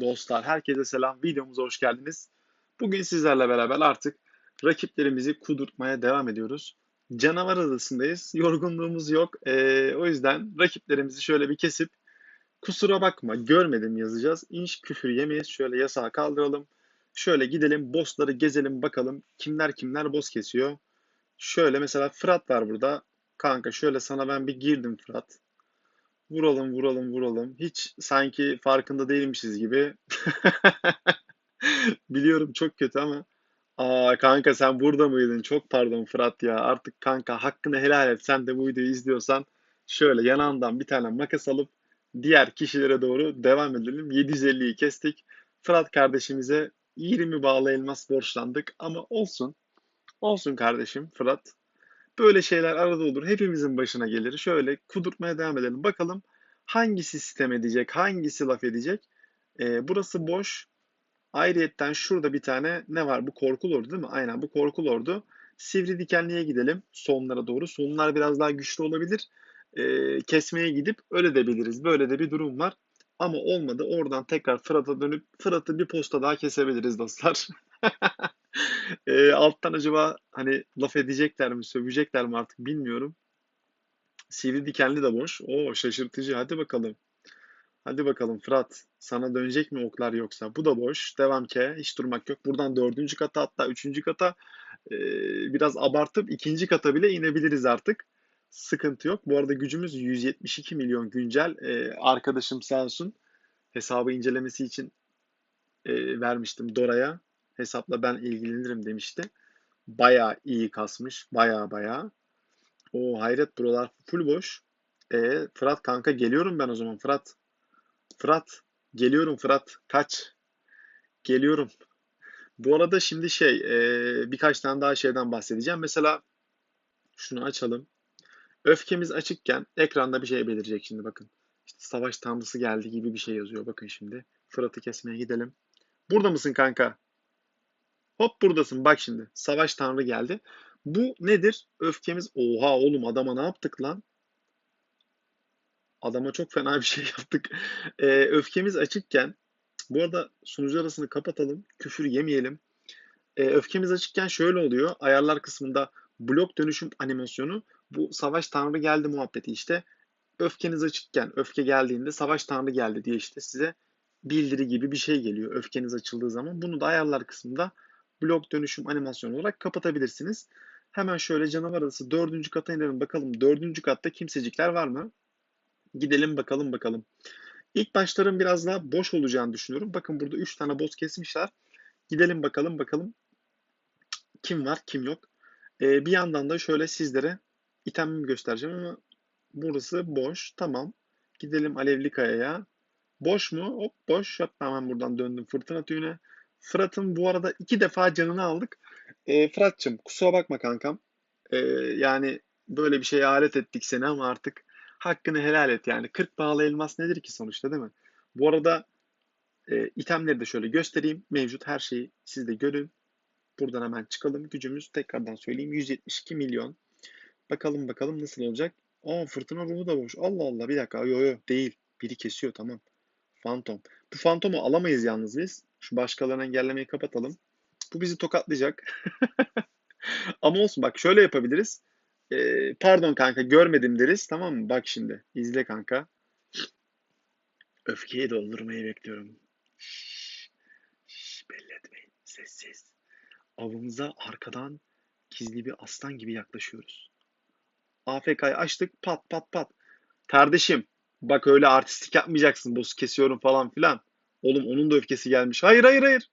Dostlar herkese selam. Videomuza hoş geldiniz. Bugün sizlerle beraber artık rakiplerimizi kudurtmaya devam ediyoruz. Canavar adasındayız. Yorgunluğumuz yok. Ee, o yüzden rakiplerimizi şöyle bir kesip kusura bakma görmedim yazacağız. İnş küfür yemeyiz. Şöyle yasağı kaldıralım. Şöyle gidelim bossları gezelim bakalım kimler kimler boss kesiyor. Şöyle mesela Fırat var burada. Kanka şöyle sana ben bir girdim Fırat. Vuralım, vuralım, vuralım. Hiç sanki farkında değilmişiz gibi. Biliyorum çok kötü ama. Aa kanka sen burada mıydın? Çok pardon Fırat ya. Artık kanka hakkını helal et. Sen de bu videoyu izliyorsan şöyle yanağından bir tane makas alıp diğer kişilere doğru devam edelim. 750'yi kestik. Fırat kardeşimize 20 bağlı elmas borçlandık ama olsun. Olsun kardeşim Fırat. Böyle şeyler arada olur. Hepimizin başına gelir. Şöyle kudurtmaya devam edelim. Bakalım hangisi sistem edecek, hangisi laf edecek. Ee, burası boş. Ayrıyetten şurada bir tane ne var? Bu korku lordu değil mi? Aynen bu korku lordu. Sivri dikenliğe gidelim sonlara doğru. Sonlar biraz daha güçlü olabilir. Ee, kesmeye gidip öyle de biliriz. Böyle de bir durum var. Ama olmadı. Oradan tekrar Fırat'a dönüp Fırat'ı bir posta daha kesebiliriz dostlar. E, alttan acaba hani laf edecekler mi, sövecekler mi artık bilmiyorum. Sivri dikenli de boş. Oo şaşırtıcı. Hadi bakalım. Hadi bakalım Fırat. Sana dönecek mi oklar yoksa? Bu da boş. Devam ki. Hiç durmak yok. Buradan dördüncü kata hatta üçüncü kata e, biraz abartıp ikinci kata bile inebiliriz artık. Sıkıntı yok. Bu arada gücümüz 172 milyon güncel. E, arkadaşım sağ olsun hesabı incelemesi için e, vermiştim Dora'ya hesapla ben ilgilenirim demişti. Baya iyi kasmış. Baya baya. O hayret buralar full boş. E Fırat kanka geliyorum ben o zaman Fırat. Fırat geliyorum Fırat kaç. Geliyorum. Bu arada şimdi şey e, birkaç tane daha şeyden bahsedeceğim. Mesela şunu açalım. Öfkemiz açıkken ekranda bir şey belirecek şimdi bakın. İşte savaş tanrısı geldi gibi bir şey yazıyor. Bakın şimdi. Fırat'ı kesmeye gidelim. Burada mısın kanka? Hop buradasın bak şimdi. Savaş tanrı geldi. Bu nedir? Öfkemiz. Oha oğlum adama ne yaptık lan? Adama çok fena bir şey yaptık. Ee, öfkemiz açıkken bu arada sunucu arasını kapatalım. Küfür yemeyelim. Ee, öfkemiz açıkken şöyle oluyor. Ayarlar kısmında blok dönüşüm animasyonu bu savaş tanrı geldi muhabbeti işte. Öfkeniz açıkken öfke geldiğinde savaş tanrı geldi diye işte size bildiri gibi bir şey geliyor öfkeniz açıldığı zaman. Bunu da ayarlar kısmında blok dönüşüm animasyonu olarak kapatabilirsiniz. Hemen şöyle canavar adası dördüncü kata inelim bakalım. Dördüncü katta kimsecikler var mı? Gidelim bakalım bakalım. İlk başların biraz daha boş olacağını düşünüyorum. Bakın burada 3 tane boss kesmişler. Gidelim bakalım bakalım kim var kim yok. Ee, bir yandan da şöyle sizlere itemimi göstereceğim ama burası boş. Tamam. Gidelim Alevli Kaya'ya. Boş mu? Hop boş. Hop hemen buradan döndüm fırtına tüyüne. Fırat'ın bu arada iki defa canını aldık. E, Fırat'cığım kusura bakma kankam. E, yani böyle bir şeye alet ettik seni ama artık hakkını helal et yani. 40 bağlı elmas nedir ki sonuçta değil mi? Bu arada e, itemleri de şöyle göstereyim. Mevcut her şeyi siz de görün. Buradan hemen çıkalım. Gücümüz tekrardan söyleyeyim 172 milyon. Bakalım bakalım nasıl olacak. Aa fırtına ruhu da boş. Allah Allah bir dakika. Yo yo değil. Biri kesiyor tamam. Fantom. Bu fantomu alamayız yalnız biz. Şu başkalarını engellemeyi kapatalım. Bu bizi tokatlayacak. Ama olsun bak şöyle yapabiliriz. Ee, pardon kanka görmedim deriz tamam mı? Bak şimdi izle kanka. Öfkeyi doldurmayı bekliyorum. Şşş, şş, belli etmeyin. Sessiz. Avımıza arkadan gizli bir aslan gibi yaklaşıyoruz. AFK'yı açtık pat pat pat. Kardeşim bak öyle artistik yapmayacaksın. Boss'u kesiyorum falan filan. Oğlum onun da öfkesi gelmiş. Hayır hayır hayır.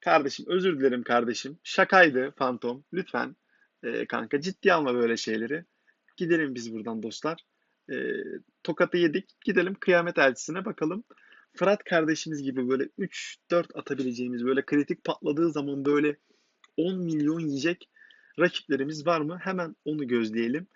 Kardeşim özür dilerim kardeşim. Şakaydı Phantom. Lütfen e, kanka ciddi alma böyle şeyleri. Gidelim biz buradan dostlar. E, tokatı yedik. Gidelim kıyamet elçisine bakalım. Fırat kardeşimiz gibi böyle 3-4 atabileceğimiz böyle kritik patladığı zaman böyle 10 milyon yiyecek rakiplerimiz var mı? Hemen onu gözleyelim.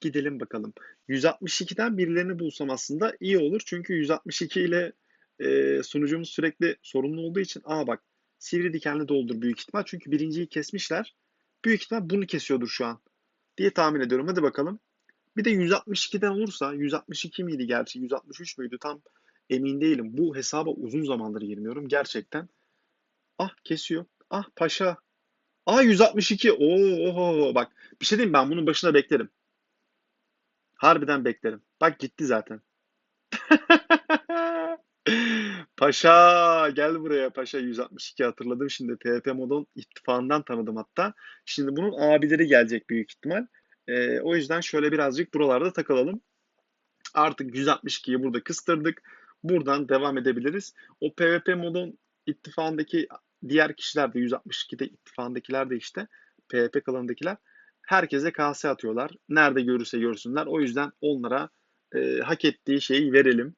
Gidelim bakalım. 162'den birilerini bulsam aslında iyi olur. Çünkü 162 ile e, sunucumuz sürekli sorunlu olduğu için aa bak sivri dikenli doldur büyük ihtimal. Çünkü birinciyi kesmişler. Büyük ihtimal bunu kesiyordur şu an diye tahmin ediyorum. Hadi bakalım. Bir de 162'den olursa 162 miydi gerçi 163 müydü tam emin değilim. Bu hesaba uzun zamandır girmiyorum gerçekten. Ah kesiyor. Ah paşa. Ah 162. Oo. Bak bir şey diyeyim ben bunun başına beklerim. Harbiden beklerim. Bak gitti zaten. Paşa gel buraya Paşa 162 hatırladım şimdi PvP Modon ittifakından tanıdım hatta. Şimdi bunun abileri gelecek büyük ihtimal. Ee, o yüzden şöyle birazcık buralarda takılalım. Artık 162'yi burada kıstırdık. Buradan devam edebiliriz. O PvP Modon ittifakındaki diğer kişiler de 162'de ittifakındakiler de işte PvP klanındakiler herkese kase atıyorlar. Nerede görürse görsünler. O yüzden onlara e, hak ettiği şeyi verelim.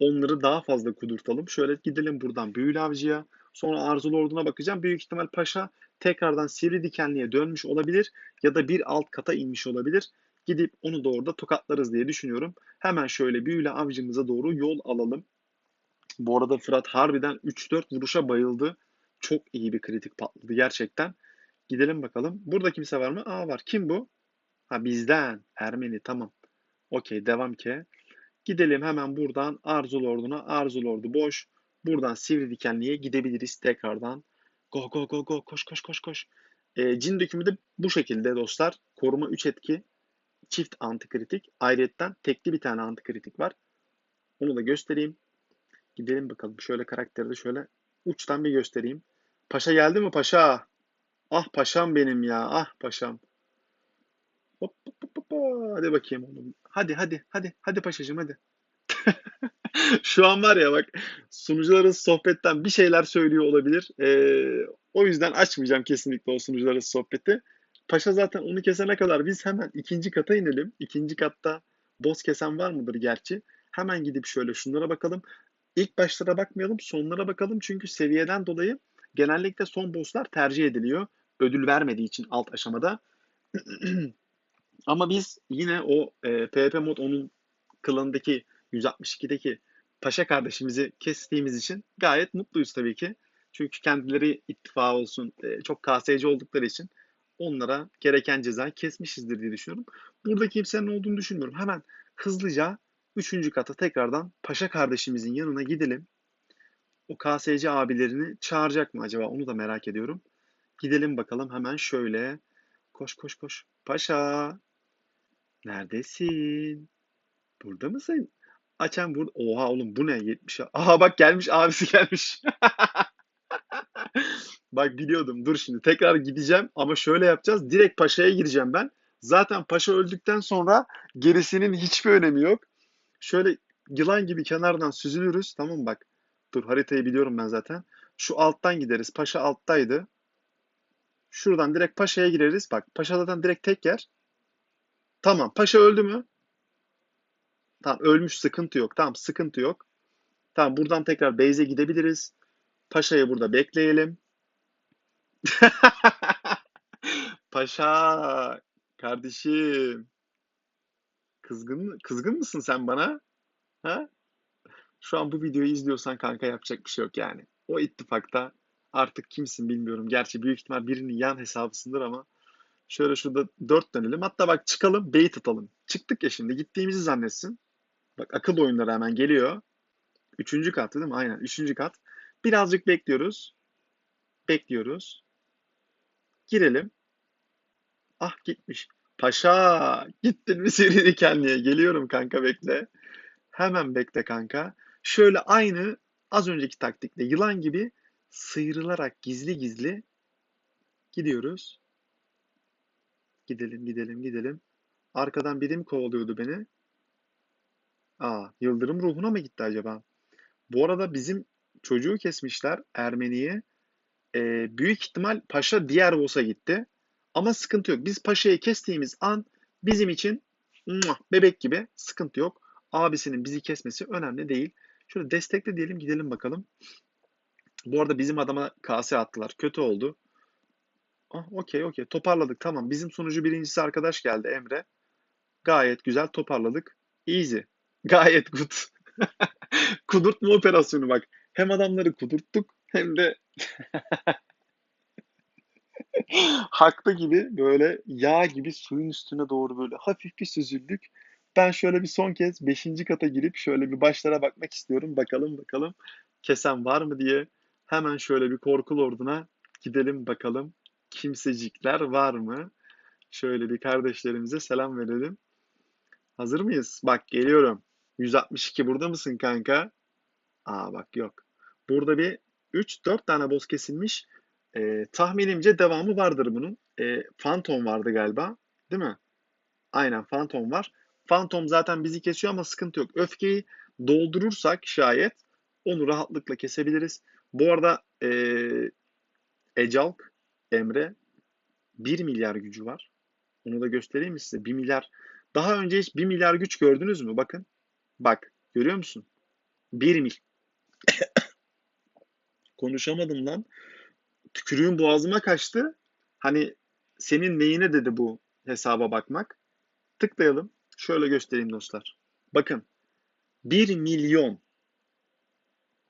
Onları daha fazla kudurtalım. Şöyle gidelim buradan Büyülü Avcı'ya. Sonra Arzulu Ordu'na bakacağım. Büyük ihtimal Paşa tekrardan Sivri Dikenli'ye dönmüş olabilir. Ya da bir alt kata inmiş olabilir. Gidip onu da orada tokatlarız diye düşünüyorum. Hemen şöyle Büyülü Avcı'mıza doğru yol alalım. Bu arada Fırat harbiden 3-4 vuruşa bayıldı. Çok iyi bir kritik patladı gerçekten. Gidelim bakalım. Burada kimse var mı? Aa var. Kim bu? Ha bizden. Ermeni tamam. Okey devam ki. Gidelim hemen buradan Arzul Ordu'na. Arzul Ordu boş. Buradan Sivri Dikenli'ye gidebiliriz tekrardan. Go go go go koş koş koş koş. E, cin dökümü de bu şekilde dostlar. Koruma 3 etki. Çift antikritik. Ayrıyetten tekli bir tane antikritik var. Onu da göstereyim. Gidelim bakalım. Şöyle karakteri de şöyle uçtan bir göstereyim. Paşa geldi mi paşa? Ah paşam benim ya. Ah paşam. Hop hop hop hop. Hadi bakayım oğlum. Hadi hadi hadi. Hadi paşacığım hadi. Şu an var ya bak sunucuların sohbetten bir şeyler söylüyor olabilir. Ee, o yüzden açmayacağım kesinlikle o sunucuların sohbeti. Paşa zaten onu kesene kadar biz hemen ikinci kata inelim. İkinci katta boss kesen var mıdır gerçi? Hemen gidip şöyle şunlara bakalım. İlk başlara bakmayalım, sonlara bakalım. Çünkü seviyeden dolayı genellikle son bosslar tercih ediliyor. Ödül vermediği için alt aşamada. Ama biz yine o e, PvP mod onun klanındaki 162'deki Paşa kardeşimizi kestiğimiz için gayet mutluyuz tabii ki. Çünkü kendileri ittifak olsun, e, çok KSC oldukları için onlara gereken cezayı kesmişizdir diye düşünüyorum. Burada kimsenin olduğunu düşünmüyorum. Hemen hızlıca 3. kata tekrardan Paşa kardeşimizin yanına gidelim. O KSC abilerini çağıracak mı acaba? Onu da merak ediyorum. Gidelim bakalım hemen şöyle. Koş koş koş. Paşa. Neredesin? Burada mısın? Açan burada. Oha oğlum bu ne? 70. Aha bak gelmiş abisi gelmiş. Bak biliyordum. Dur şimdi tekrar gideceğim ama şöyle yapacağız. Direkt Paşa'ya gireceğim ben. Zaten Paşa öldükten sonra gerisinin hiçbir önemi yok. Şöyle yılan gibi kenardan süzülürüz. Tamam mı bak. Dur haritayı biliyorum ben zaten. Şu alttan gideriz. Paşa alttaydı. Şuradan direkt Paşa'ya gireriz. Bak Paşa zaten direkt tek yer. Tamam. Paşa öldü mü? Tamam ölmüş sıkıntı yok. Tamam sıkıntı yok. Tamam buradan tekrar base'e gidebiliriz. Paşa'yı burada bekleyelim. Paşa kardeşim. Kızgın kızgın mısın sen bana? Ha? Şu an bu videoyu izliyorsan kanka yapacak bir şey yok yani. O ittifakta artık kimsin bilmiyorum. Gerçi büyük ihtimal birinin yan hesabısındır ama şöyle şurada dört dönelim. Hatta bak çıkalım bait atalım. Çıktık ya şimdi gittiğimizi zannetsin. Bak akıl oyunları hemen geliyor. Üçüncü kat değil mi? Aynen üçüncü kat. Birazcık bekliyoruz. Bekliyoruz. Girelim. Ah gitmiş. Paşa gittin mi seri dikenliğe? Geliyorum kanka bekle. Hemen bekle kanka. Şöyle aynı az önceki taktikle yılan gibi sıyrılarak gizli gizli gidiyoruz. Gidelim gidelim gidelim. Arkadan biri mi kovalıyordu beni? Aa, Yıldırım ruhuna mı gitti acaba? Bu arada bizim çocuğu kesmişler Ermeni'ye. Ee, büyük ihtimal Paşa diğer boss'a gitti. Ama sıkıntı yok. Biz Paşa'yı kestiğimiz an bizim için muah, bebek gibi sıkıntı yok. Abisinin bizi kesmesi önemli değil. Şöyle destekle diyelim gidelim bakalım. Bu arada bizim adama kase attılar. Kötü oldu. Ah, okey okey toparladık tamam. Bizim sunucu birincisi arkadaş geldi Emre. Gayet güzel toparladık. Easy. Gayet good. Kudurtma operasyonu bak. Hem adamları kudurttuk hem de haklı gibi böyle yağ gibi suyun üstüne doğru böyle hafif bir süzüldük. Ben şöyle bir son kez 5. kata girip şöyle bir başlara bakmak istiyorum. Bakalım bakalım kesen var mı diye. Hemen şöyle bir korku lorduna gidelim bakalım. Kimsecikler var mı? Şöyle bir kardeşlerimize selam verelim. Hazır mıyız? Bak geliyorum. 162 burada mısın kanka? Aa bak yok. Burada bir 3-4 tane boss kesilmiş. Ee, tahminimce devamı vardır bunun. Ee, Phantom vardı galiba. Değil mi? Aynen Phantom var. Phantom zaten bizi kesiyor ama sıkıntı yok. Öfkeyi doldurursak şayet onu rahatlıkla kesebiliriz. Bu arada ee, Ecalk, Emre 1 milyar gücü var. Onu da göstereyim size? 1 milyar. Daha önce hiç 1 milyar güç gördünüz mü? Bakın. Bak. Görüyor musun? 1 mil. Konuşamadım lan. Tükürüğüm boğazıma kaçtı. Hani senin neyine dedi bu hesaba bakmak. Tıklayalım. Şöyle göstereyim dostlar. Bakın. 1 milyon.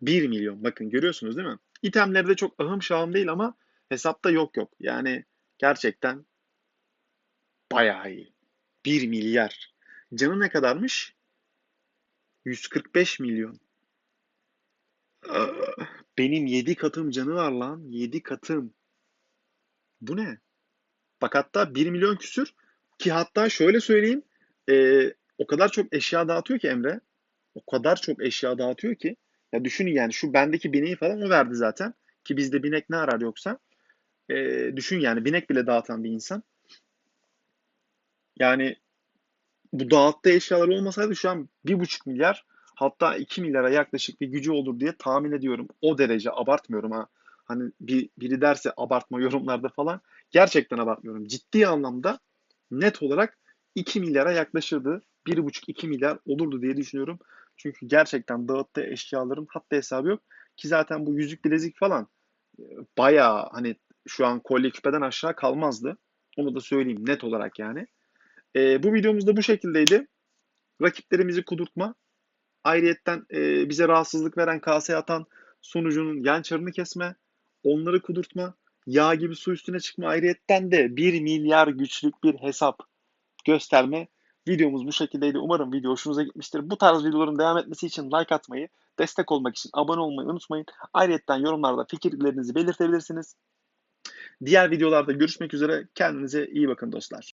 1 milyon. Bakın görüyorsunuz değil mi? İtemlerde çok ahım şahım değil ama hesapta yok yok. Yani gerçekten bayağı iyi. 1 milyar. Canı ne kadarmış? 145 milyon. Benim 7 katım canı var lan. 7 katım. Bu ne? Bak hatta 1 milyon küsür ki hatta şöyle söyleyeyim e, o kadar çok eşya dağıtıyor ki Emre. O kadar çok eşya dağıtıyor ki. Ya düşünün yani şu bendeki bineği falan o verdi zaten. Ki bizde binek ne arar yoksa. E, düşün yani binek bile dağıtan bir insan. Yani bu dağıttığı eşyalar olmasaydı şu an 1,5 milyar hatta 2 milyara yaklaşık bir gücü olur diye tahmin ediyorum. O derece abartmıyorum ha. Hani bir, biri derse abartma yorumlarda falan. Gerçekten abartmıyorum. Ciddi anlamda net olarak 2 milyara yaklaşırdı. 1,5-2 milyar olurdu diye düşünüyorum. Çünkü gerçekten dağıttığı eşyaların hatta hesabı yok. Ki zaten bu yüzük bilezik falan e, bayağı hani şu an kolye küpeden aşağı kalmazdı. Onu da söyleyeyim net olarak yani. E, bu videomuz da bu şekildeydi. Rakiplerimizi kudurtma. Ayrıyetten e, bize rahatsızlık veren kaseye atan sunucunun yan çarını kesme. Onları kudurtma. Yağ gibi su üstüne çıkma. Ayrıyetten de 1 milyar güçlük bir hesap gösterme. Videomuz bu şekildeydi. Umarım video hoşunuza gitmiştir. Bu tarz videoların devam etmesi için like atmayı, destek olmak için abone olmayı unutmayın. Ayrıca yorumlarda fikirlerinizi belirtebilirsiniz. Diğer videolarda görüşmek üzere. Kendinize iyi bakın dostlar.